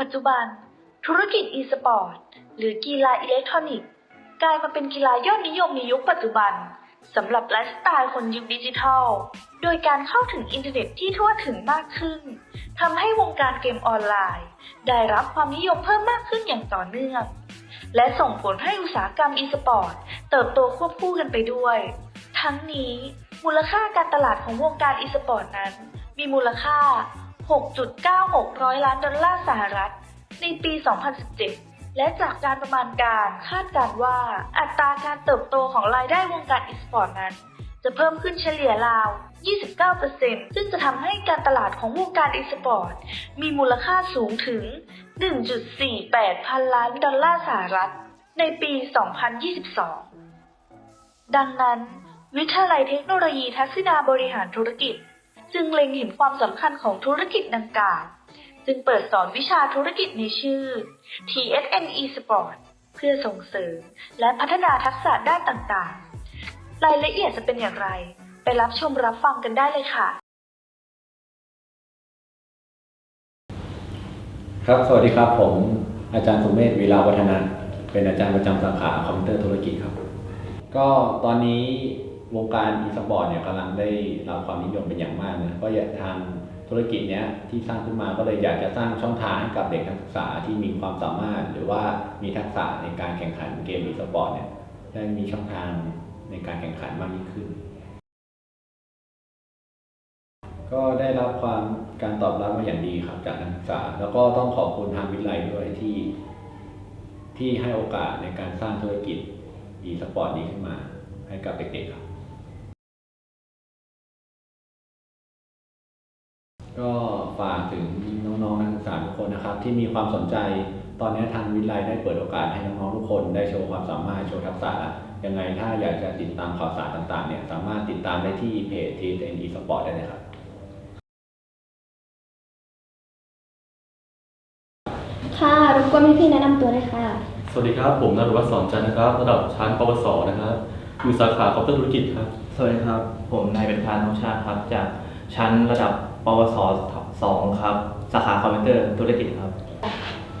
ปัจจุบัน ธุรกิจ e-sport หรือกีฬาอิเล็กทรอนิกส์กลายมาเป็นกีฬายอดนิยมในยุคปัจจุบันสำหรับไลฟ์สไตล์คนยุคดิจิทัล โดยการเข้าถึงอินเทอร์เน็ตที่ทั่วถึงมากขึ้นทำให้วงการเกมออนไลน์ ได้รับความนิยมเพิ่มมากขึ้นอย่างต่อเนื่อง และส่งผลให้อุตสาหกรรม e-sport เติบโตควบคู่กันไปด้วย ทั้งนี้ มูลค่าการตลาดของวงการ e-sport นั้น มีมูลค่า 6.96 ร้อยล้านดอลลาร์สหรัฐ ในปี 2017 และจากการประมาณการคาดการว่าอัตราการเติบโตของรายได้วงการ e-sport นั้น จะเพิ่มขึ้นเฉลี่ยราว 29%ซึ่งจะทำให้การตลาดของวงการ e-sport มีมูลค่าสูงถึง 1.48 พันล้านดอลลาร์สหรัฐ ในปี 2022 ดังนั้น วิทยาลัยเทคโนโลยีทักษิณาบริหารธุรกิจ จึงเล็งเห็นความสำคัญของธุรกิจดังกล่าว จึงเปิดสอนวิชาธุรกิจในชื่อ TSN eSport เพื่อส่งเสริมและพัฒนาทักษะด้านต่างๆ รายละเอียดจะเป็นอย่างไร ไปรับชมรับฟังกันได้เลยค่ะ ครับ สวัสดีครับ ผมอาจารย์สุเมธวีลาวัฒนะ เป็นอาจารย์ประจำสาขาคอมพิวเตอร์ธุรกิจครับ ก็ตอนนี้ วงการอีสปอร์ตเนี่ยกำลังได้รับความนิยมเป็นอย่างมากนะก็อยากทางธุรกิจเนี้ยที่สร้างขึ้นมาก็เลยอยากจะสร้างช่องทางให้กับเด็กนักศึกษาที่มีความสามารถ หรือว่ามีทักษะในการแข่งขันเกมอีสปอร์ตเนี่ยได้มีช่องทางในการแข่งขันมากยิ่งขึ้น ก็ได้รับความการตอบรับมาอย่างดีครับจากนักศึกษา แล้วก็ต้องขอบคุณทางวิทยาลัยด้วยที่ ที่ให้โอกาสในการสร้างธุรกิจ e-sport นี้ขึ้นมาให้กับเด็กๆครับ ก็ฝากถึงน้องๆนักศึกษาทุกคนนะครับ ที่มีความสนใจตอนนี้ทางวิทยาลัยได้เปิดโอกาสให้น้องๆทุกคนได้โชว์ความสามารถโชว์ทักษะยังไงถ้าอยากจะติดตามข่าวสารต่างๆเนี่ยสามารถติดตามได้ที่เพจ TN e-sport ได้เลยครับค่ะรบกวนพี่ๆแนะนำตัวด้วยค่ะ สวัสดีครับ ผมนรุวัฒน์สอนจันทร์นะครับ ระดับชั้นปวสนะครับอยู่สาขาคอมพิวเตอร์ธุรกิจครับ สวัสดีครับ ผมนายเป็นพานทองชาติครับ จากชั้นระดับ ปวสสองครับ สาขาคอมพิวเตอร์ธุรกิจครับ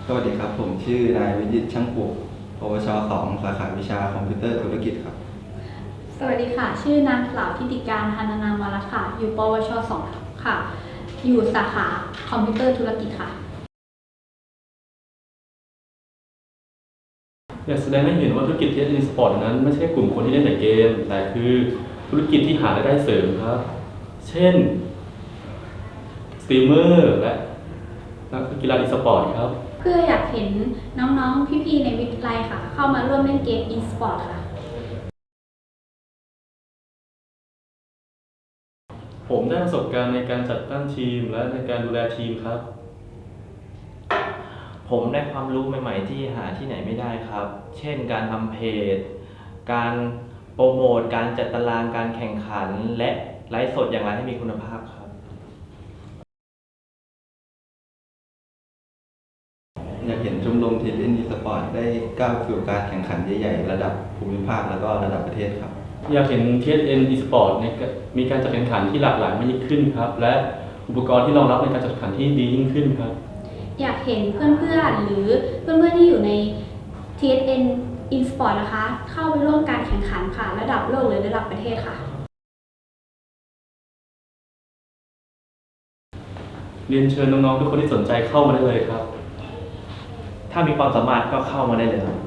สวัสดีครับ ผมชื่อนายวิจิตรช่างปลูกปวชสองสาขาวิชาคอมพิวเตอร์ธุรกิจครับ สวัสดีค่ะ ชื่อนางสาวทิติการธนานามาละค่ะ อยู่ปวช2ค่ะ อยู่สาขาคอมพิวเตอร์ธุรกิจค่ะ อยากแสดงให้เห็นว่าธุรกิจที่เป็นสปอร์ตนั้นไม่ใช่กลุ่มคนที่เล่นแต่เกม แต่คือธุรกิจที่หารายได้เสริมครับ เช่น สตรีมเมอร์และนักกีฬาอีสปอร์ตครับ เพื่ออยากเห็นน้องๆ พี่ๆ ในวิทยาลัยค่ะ เข้ามาร่วมเล่นเกม e-sport ค่ะ ผมได้ประสบการณ์ในการจัดตั้งทีมและในการดูแลทีมครับ ผมได้ความรู้ใหม่ๆ ที่หาที่ไหนไม่ได้ครับ เช่นการทำเพจ การโปรโมท การจัดตารางการแข่งขัน และไลฟ์สดอย่างไรให้มีคุณภาพครับ อยากเห็นชมรมทีเอ็นอีสปอร์ตได้ก้าวสู่การแข่งขันใหญ่ ๆ ระดับภูมิภาคแล้วก็ระดับประเทศครับ อยากเห็น TSN eSport ในกมีการจัดแข่งขันที่หลากหลายมากยิ่งขึ้นครับ และอุปกรณ์ที่รองรับในการจัดแข่งขันที่ดียิ่งขึ้นครับ อยากเห็นเพื่อนๆ หรือเพื่อนๆที่อยู่ใน TSN e-sport นะคะ เข้าไปร่วมการแข่งขันค่ะ ระดับโลกหรือระดับประเทศค่ะ เรียนเชิญน้องๆทุกคนที่สนใจเข้ามาได้เลยครับ ถ้ามีความสามารถก็เข้ามาได้เลยครับ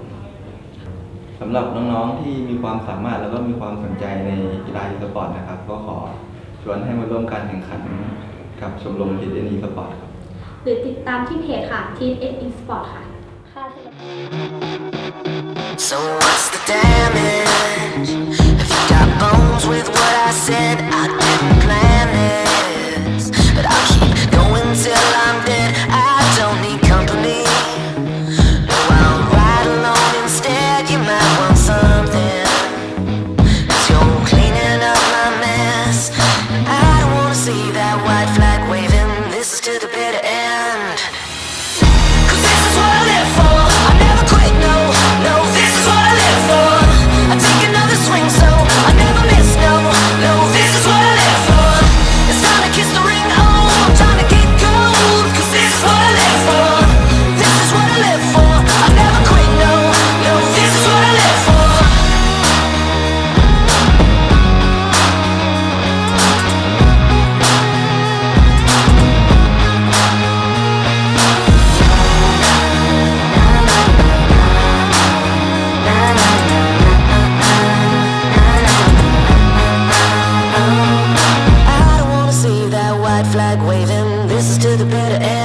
สำหรับน้องๆที่มีความสามารถแล้วก็มีความสนใจในกีฬาอีสปอร์ตนะครับ ก็ขอชวนให้มาร่วมการแข่งขันกับชมรมทีเอ็นอีสปอร์ตครับ หรือติดตามที่เพจค่ะ TSN e-sport ค่ะ ค่ะสำหรับ So what's the damage? If you got bones with what I said, I didn't flag waving. This is to the better end.